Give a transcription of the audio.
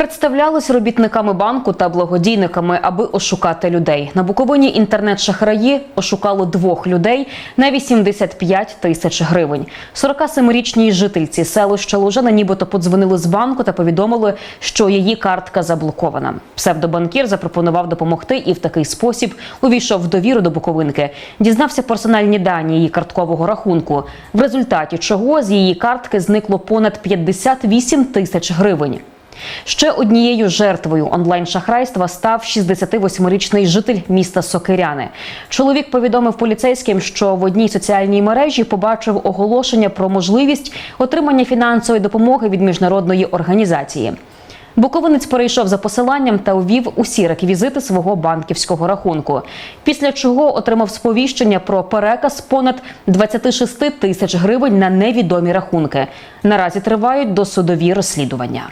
Представлялись робітниками банку та благодійниками, аби ошукати людей. На Буковині інтернет-шахраї ошукали двох людей на 85 тисяч гривень. 47-річній жительці селища Лужана нібито подзвонили з банку та повідомили, що її картка заблокована. Псевдобанкір запропонував допомогти і в такий спосіб увійшов в довіру до Буковинки. Дізнався персональні дані її карткового рахунку, в результаті чого з її картки зникло понад 58 тисяч гривень. Ще однією жертвою онлайн-шахрайства став 68-річний житель міста Сокиряни. Чоловік повідомив поліцейським, що в одній соціальній мережі побачив оголошення про можливість отримання фінансової допомоги від міжнародної організації. Буковинець перейшов за посиланням та увів усі реквізити свого банківського рахунку. Після чого отримав сповіщення про переказ понад 26 тисяч гривень на невідомі рахунки. Наразі тривають досудові розслідування.